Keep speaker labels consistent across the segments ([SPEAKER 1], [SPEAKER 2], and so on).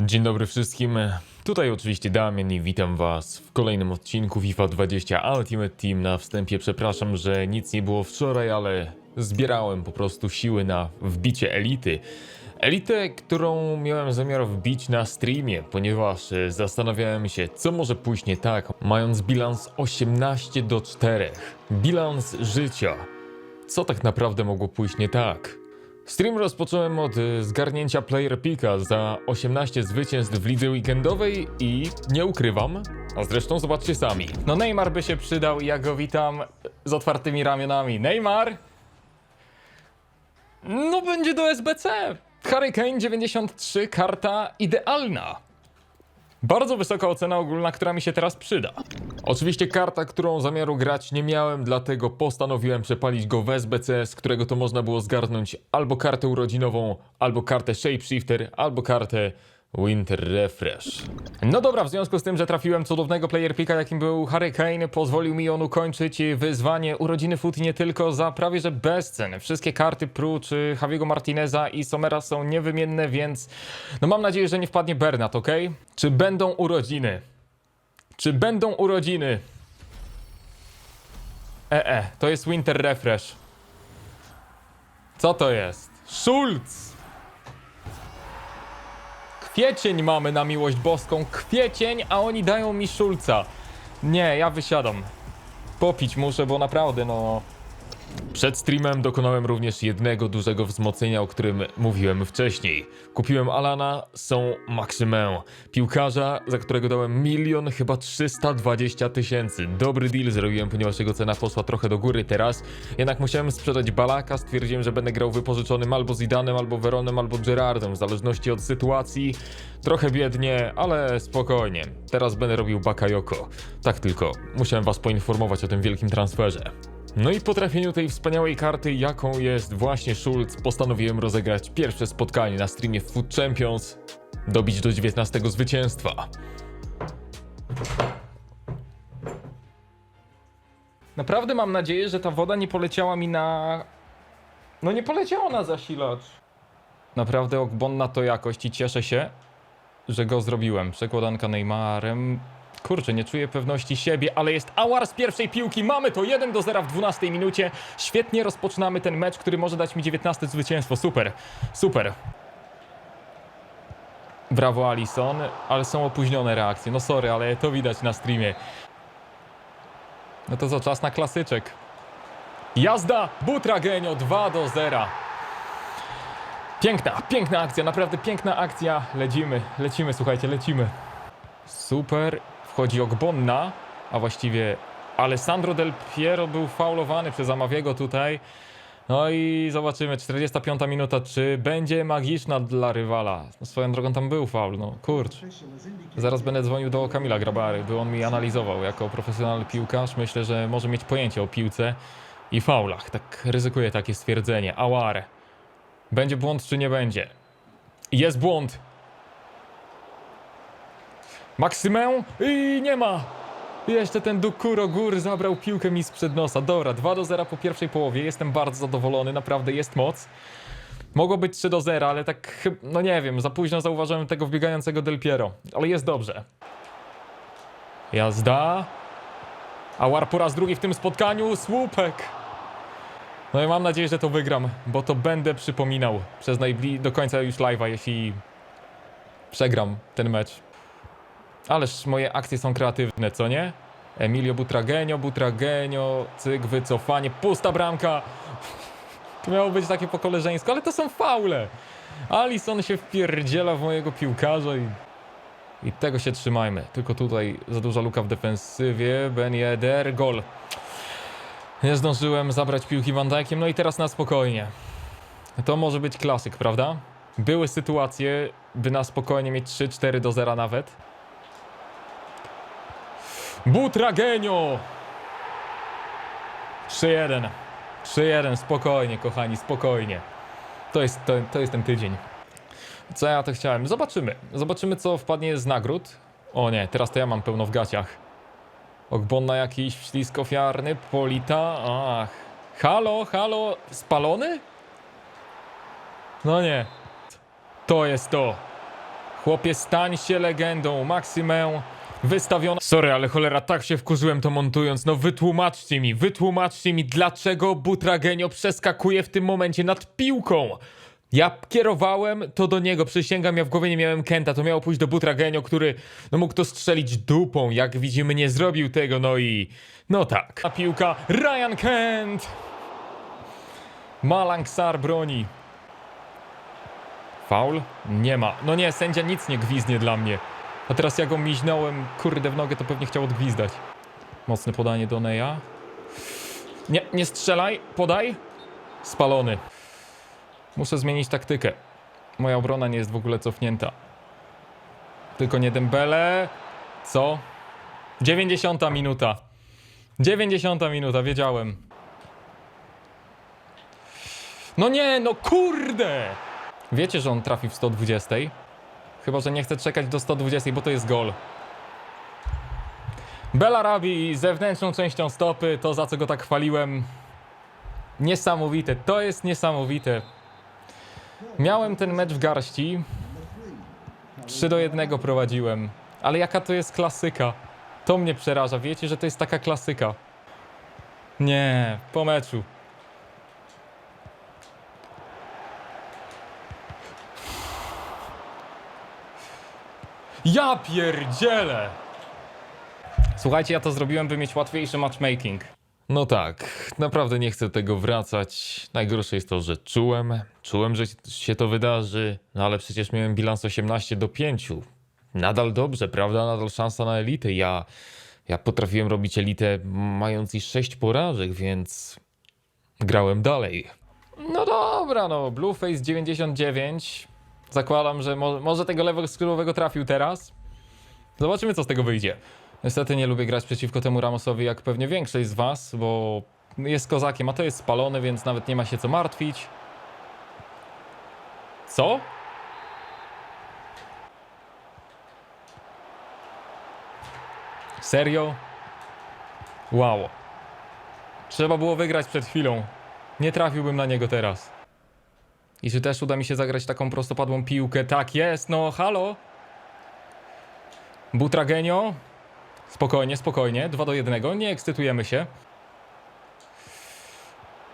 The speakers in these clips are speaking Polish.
[SPEAKER 1] Dzień dobry wszystkim. Tutaj oczywiście Damian i witam was w kolejnym odcinku FIFA 20 Ultimate Team. Na wstępie przepraszam, że nic nie było wczoraj, ale zbierałem po prostu siły na wbicie elity. Elitę, którą miałem zamiar wbić na streamie, ponieważ e, zastanawiałem się, co może pójść nie tak, mając bilans 18 do 4. Bilans życia. Co tak naprawdę mogło pójść nie tak? Stream rozpocząłem od y, zgarnięcia player picka za 18 zwycięstw w lidze weekendowej i nie ukrywam, a zresztą zobaczcie sami. No Neymar by się przydał i ja go witam z otwartymi ramionami. Neymar! No będzie do SBC. Hurricane 93, karta idealna. Bardzo wysoka ocena ogólna, która mi się teraz przyda. Oczywiście karta, którą zamiaru grać nie miałem, dlatego postanowiłem przepalić go w SBC, z którego to można było zgarnąć albo kartę urodzinową, albo kartę Shapeshifter, albo kartę Winter Refresh. No dobra, w związku z tym, że trafiłem cudownego player picka, jakim był Hurricane, pozwolił mi on ukończyć wyzwanie urodziny Foot nie tylko za prawie że bezcen. Wszystkie karty prócz Javiego Martineza i Somera są niewymienne, więc no mam nadzieję, że nie wpadnie Bernat, ok? Czy będą urodziny? Czy będą urodziny? E, e, to jest Winter Refresh. Co to jest? Schulz! Kwiecień mamy na miłość boską. Kwiecień, a oni dają mi Szulca. Nie, ja wysiadam. Popić muszę, bo naprawdę no... Przed streamem dokonałem również jednego dużego wzmocnienia, o którym mówiłem wcześniej. Kupiłem Alana, są Maximę, piłkarza, za którego dałem milion chyba 320 tysięcy. Dobry deal zrobiłem, ponieważ jego cena poszła trochę do góry teraz. Jednak musiałem sprzedać Balaka, stwierdziłem, że będę grał wypożyczonym albo Zidanem, albo Veronem, albo Gerardem, w zależności od sytuacji. Trochę biednie, ale spokojnie. Teraz będę robił Bakayoko. Tak tylko, musiałem was poinformować o tym wielkim transferze. No i po trafieniu tej wspaniałej karty, jaką jest właśnie Schulz, postanowiłem rozegrać pierwsze spotkanie na streamie Food Champions, dobić do 19 zwycięstwa. Naprawdę mam nadzieję, że ta woda nie poleciała mi na... No nie poleciała na zasilacz. Naprawdę ogbonna to jakość i cieszę się, że go zrobiłem. Przekładanka Neymarem. Kurczę, nie czuję pewności siebie, ale jest awar z pierwszej piłki. Mamy to 1 do 0 w 12 minucie. Świetnie rozpoczynamy ten mecz, który może dać mi 19 zwycięstwo. Super, super. Brawo Alison, ale są opóźnione reakcje. No sorry, ale to widać na streamie. No to co, czas na klasyczek. Jazda! Butragenio 2 do 0. Piękna, piękna akcja, naprawdę piękna akcja. Lecimy, lecimy, słuchajcie, lecimy. Super, wchodzi Ogbonna, a właściwie Alessandro Del Piero był faulowany przez Amawiego tutaj. No i zobaczymy, 45 minuta, czy będzie magiczna dla rywala. No swoją drogą tam był faul, no kurcz. Zaraz będę dzwonił do Kamila Grabary, by on mi analizował jako profesjonalny piłkarz. Myślę, że może mieć pojęcie o piłce i faulach. Tak ryzykuję takie stwierdzenie. Aware. Będzie błąd, czy nie będzie? Jest błąd. Maksymę i nie ma. Jeszcze ten Dukuro Gór zabrał piłkę mi sprzed nosa. Dobra, 2 do 0 po pierwszej połowie. Jestem bardzo zadowolony, naprawdę jest moc. Mogło być 3 do 0, ale tak, no nie wiem, za późno zauważyłem tego wbiegającego Del Piero. Ale jest dobrze. Jazda. Awar po raz drugi w tym spotkaniu. Słupek. No i mam nadzieję, że to wygram, bo to będę przypominał przez najbli- do końca już live'a, jeśli przegram ten mecz. Ależ moje akcje są kreatywne, co nie? Emilio Butragenio, Butragenio, cyk, wycofanie, pusta bramka. To miało być takie po koleżeńsku, ale to są faule. Alison się wpierdziela w mojego piłkarza i... I tego się trzymajmy. Tylko tutaj za duża luka w defensywie. Ben Yedder, gol. Nie zdążyłem zabrać piłki Van Dijkiem, no i teraz na spokojnie. To może być klasyk, prawda? Były sytuacje, by na spokojnie mieć 3-4 do 0 nawet. Butragenio! 3-1. 3-1, spokojnie, kochani, spokojnie. To jest, to, to jest ten tydzień. Co ja to chciałem? Zobaczymy. Zobaczymy, co wpadnie z nagród. O nie, teraz to ja mam pełno w gaciach. Ogbonna jakiś ślisk ofiarny, Polita, ach. Halo, halo, spalony? No nie. To jest to. Chłopie, stań się legendą. Maksymę wystawiona. Sorry, ale cholera, tak się wkurzyłem to montując. No wytłumaczcie mi, wytłumaczcie mi, dlaczego Butragenio przeskakuje w tym momencie nad piłką. Ja kierowałem to do niego, przysięgam, ja w głowie nie miałem Kenta, to miało pójść do Butragenio, który no mógł to strzelić dupą, jak widzimy nie zrobił tego, no i no tak. A piłka, Ryan Kent! Malang Sar broni. Faul? Nie ma. No nie, sędzia nic nie gwizdnie dla mnie. A teraz ja go miźnąłem, kurde, w nogę, to pewnie chciał odgwizdać. Mocne podanie do Neya. Nie, nie strzelaj, podaj. Spalony. Muszę zmienić taktykę. Moja obrona nie jest w ogóle cofnięta. Tylko nie Dembele. Co? 90 minuta. 90 minuta, wiedziałem. No nie, no kurde! Wiecie, że on trafi w 120? Chyba, że nie chce czekać do 120, bo to jest gol. Belarabi zewnętrzną częścią stopy, to za co go tak chwaliłem. Niesamowite, to jest niesamowite. Miałem ten mecz w garści. 3 do 1 prowadziłem. Ale jaka to jest klasyka? To mnie przeraża. Wiecie, że to jest taka klasyka. Nie, po meczu. Ja pierdzielę! Słuchajcie, ja to zrobiłem, by mieć łatwiejszy matchmaking. No tak, naprawdę nie chcę tego wracać. Najgorsze jest to, że czułem, czułem, że się to wydarzy, no ale przecież miałem bilans 18 do 5. Nadal dobrze, prawda? Nadal szansa na elitę. Ja, ja potrafiłem robić elitę mając i 6 porażek, więc grałem dalej. No dobra, no, Blueface 99. Zakładam, że mo może tego lewego skrzydłowego trafił teraz. Zobaczymy, co z tego wyjdzie. Niestety nie lubię grać przeciwko temu Ramosowi, jak pewnie większość z was, bo jest kozakiem, a to jest spalony, więc nawet nie ma się co martwić. Co? Serio? Wow. Trzeba było wygrać przed chwilą. Nie trafiłbym na niego teraz. I czy też uda mi się zagrać taką prostopadłą piłkę? Tak jest, no halo. Butragenio. Spokojnie, spokojnie. 2 do 1. Nie ekscytujemy się.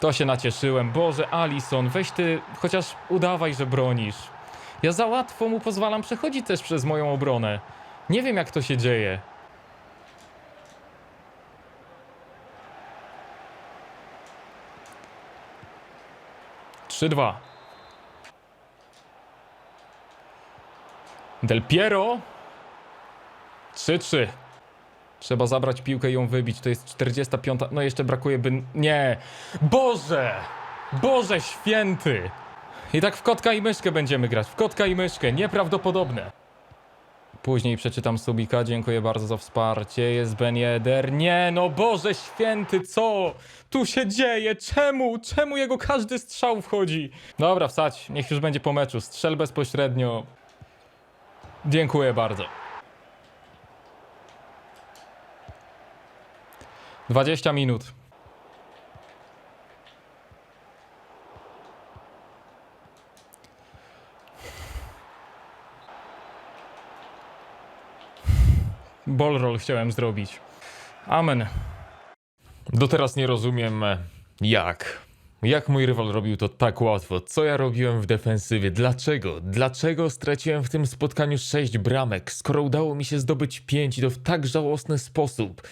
[SPEAKER 1] To się nacieszyłem. Boże, Alison, weź ty, chociaż udawaj, że bronisz. Ja za łatwo mu pozwalam przechodzić też przez moją obronę. Nie wiem, jak to się dzieje. Trzy, dwa. Del Piero. 3-3. Trzeba zabrać piłkę i ją wybić. To jest 45. No jeszcze brakuje by. Nie! Boże! Boże święty! I tak w kotka i myszkę będziemy grać. W kotka i myszkę. Nieprawdopodobne. Później przeczytam Subika. Dziękuję bardzo za wsparcie. Jest Ben Yedder. Nie, no Boże święty, co tu się dzieje? Czemu? Czemu jego każdy strzał wchodzi? Dobra, wsadź. Niech już będzie po meczu. Strzel bezpośrednio. Dziękuję bardzo. 20 minut. Ballroll chciałem zrobić. Amen. Do teraz nie rozumiem jak. Jak mój rywal robił to tak łatwo? Co ja robiłem w defensywie? Dlaczego? Dlaczego straciłem w tym spotkaniu 6 bramek, skoro udało mi się zdobyć 5 i to w tak żałosny sposób?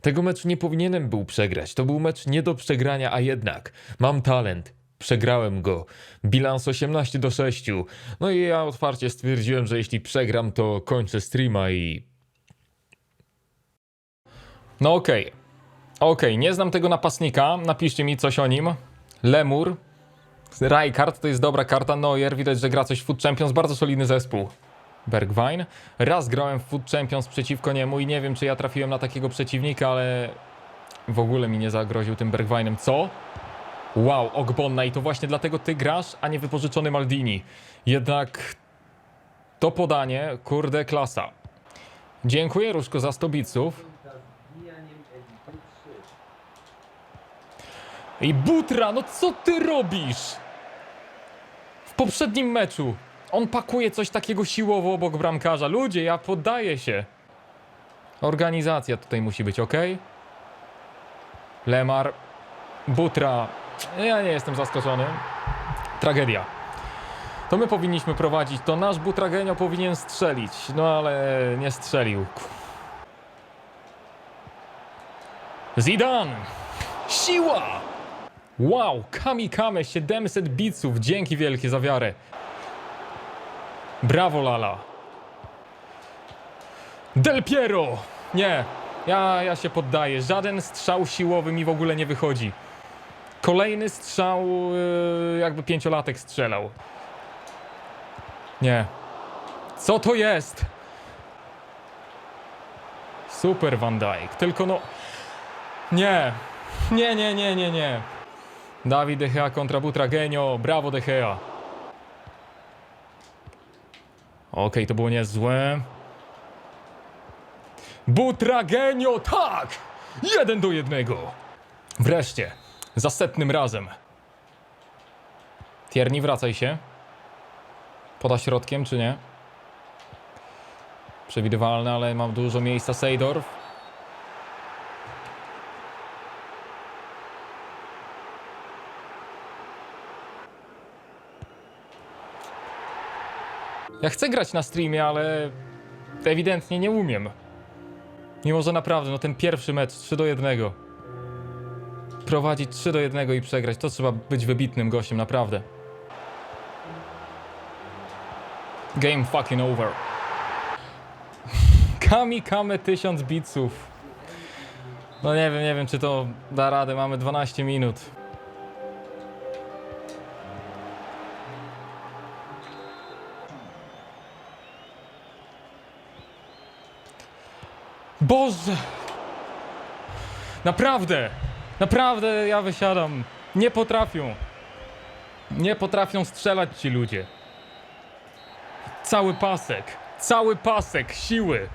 [SPEAKER 1] Tego meczu nie powinienem był przegrać. To był mecz nie do przegrania, a jednak mam talent. Przegrałem go. Bilans 18 do 6. No i ja otwarcie stwierdziłem, że jeśli przegram, to kończę streama i. No okej. Okej, nie znam tego napastnika. Napiszcie mi coś o nim. Lemur. Rijkaard to jest dobra karta. Neuer, widać, że gra coś w Food Champions. Bardzo solidny zespół. Bergwijn. Raz grałem w Food Champions przeciwko niemu i nie wiem, czy ja trafiłem na takiego przeciwnika, ale w ogóle mi nie zagroził tym Bergwijnem. Co? Wow, Ogbonna i to właśnie dlatego ty grasz, a nie wypożyczony Maldini. Jednak to podanie, kurde, klasa. Dziękuję Różko za 100 biców. I Butra, no co ty robisz? W poprzednim meczu On pakuje coś takiego siłowo obok bramkarza. Ludzie, ja poddaję się. Organizacja tutaj musi być, ok? Lemar, Butra. Ja nie jestem zaskoczony. Tragedia. To my powinniśmy prowadzić, to nasz Butragenio powinien strzelić. No ale nie strzelił. Zidane! Siła! Wow, Kamikame 700 biców, dzięki wielkie za wiarę. Brawo Lala. Del Piero! Nie, ja, ja się poddaję. Żaden strzał siłowy mi w ogóle nie wychodzi. Kolejny strzał, yy, jakby pięciolatek strzelał. Nie. Co to jest? Super Van Dijk, tylko no... Nie. Nie, nie, nie, nie, nie. Dawid De Gea kontra Butragenio. Brawo De Gea. Okej, to było niezłe. Butragenio, tak! Jeden do jednego. Wreszcie. Za setnym razem. Tierni, wracaj się. Poda środkiem, czy nie? Przewidywalne, ale mam dużo miejsca. Seydorf. Ja chcę grać na streamie, ale ewidentnie nie umiem. Mimo, że naprawdę, no ten pierwszy mecz 3 do 1. Prowadzić 3 do 1 i przegrać, to trzeba być wybitnym gościem, naprawdę. Game fucking over. Kami Kame 1000 bitsów. No nie wiem, nie wiem czy to da radę, mamy 12 minut. Boże! Naprawdę! Naprawdę ja wysiadam. Nie potrafią. Nie potrafią strzelać ci ludzie. Cały pasek. Cały pasek siły.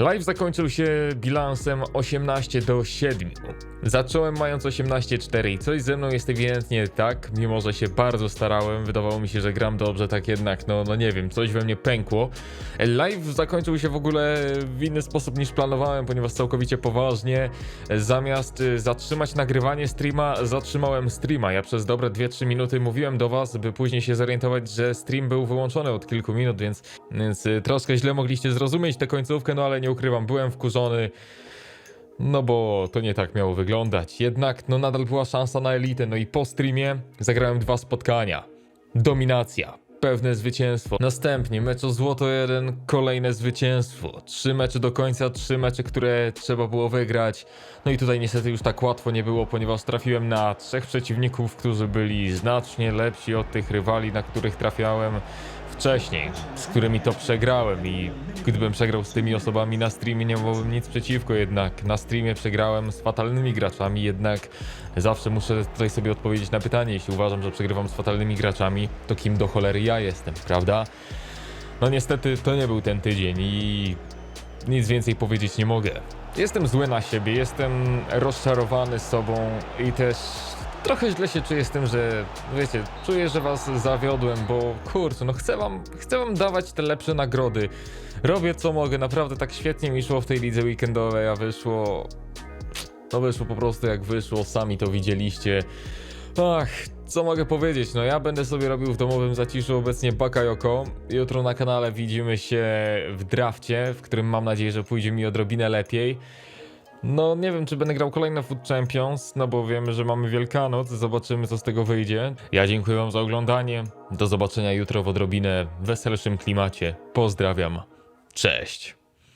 [SPEAKER 1] Live zakończył się bilansem 18 do 7. Zacząłem mając 18-4 i coś ze mną jest ewidentnie tak, mimo że się bardzo starałem, wydawało mi się, że gram dobrze, tak jednak, no, no nie wiem, coś we mnie pękło. Live zakończył się w ogóle w inny sposób niż planowałem, ponieważ całkowicie poważnie, zamiast y, zatrzymać nagrywanie streama, zatrzymałem streama. Ja przez dobre 2-3 minuty mówiłem do was, by później się zorientować, że stream był wyłączony od kilku minut, więc, więc y, troszkę źle mogliście zrozumieć tę końcówkę, no ale nie ukrywam, byłem wkurzony. No bo to nie tak miało wyglądać. Jednak no nadal była szansa na elitę. No i po streamie zagrałem dwa spotkania. Dominacja. Pewne zwycięstwo. Następnie mecz o złoto 1, kolejne zwycięstwo. Trzy mecze do końca, trzy mecze, które trzeba było wygrać. No i tutaj niestety już tak łatwo nie było, ponieważ trafiłem na trzech przeciwników, którzy byli znacznie lepsi od tych rywali, na których trafiałem wcześniej, z którymi to przegrałem i gdybym przegrał z tymi osobami na streamie nie miałbym nic przeciwko, jednak na streamie przegrałem z fatalnymi graczami, jednak zawsze muszę tutaj sobie odpowiedzieć na pytanie, jeśli uważam, że przegrywam z fatalnymi graczami, to kim do cholery ja jestem, prawda? No niestety to nie był ten tydzień i nic więcej powiedzieć nie mogę. Jestem zły na siebie, jestem rozczarowany sobą i też trochę źle się czuję z tym, że wiecie, czuję, że was zawiodłem, bo kurczę, no chcę wam, chcę wam dawać te lepsze nagrody. Robię co mogę, naprawdę tak świetnie mi szło w tej lidze weekendowej, a wyszło... No wyszło po prostu jak wyszło, sami to widzieliście. Ach, co mogę powiedzieć? No ja będę sobie robił w domowym zaciszu obecnie Bakayoko. Jutro na kanale widzimy się w drafcie, w którym mam nadzieję, że pójdzie mi odrobinę lepiej. No nie wiem, czy będę grał kolejne Food Champions, no bo wiemy, że mamy Wielkanoc, zobaczymy co z tego wyjdzie. Ja dziękuję wam za oglądanie, do zobaczenia jutro w odrobinę weselszym klimacie. Pozdrawiam, cześć!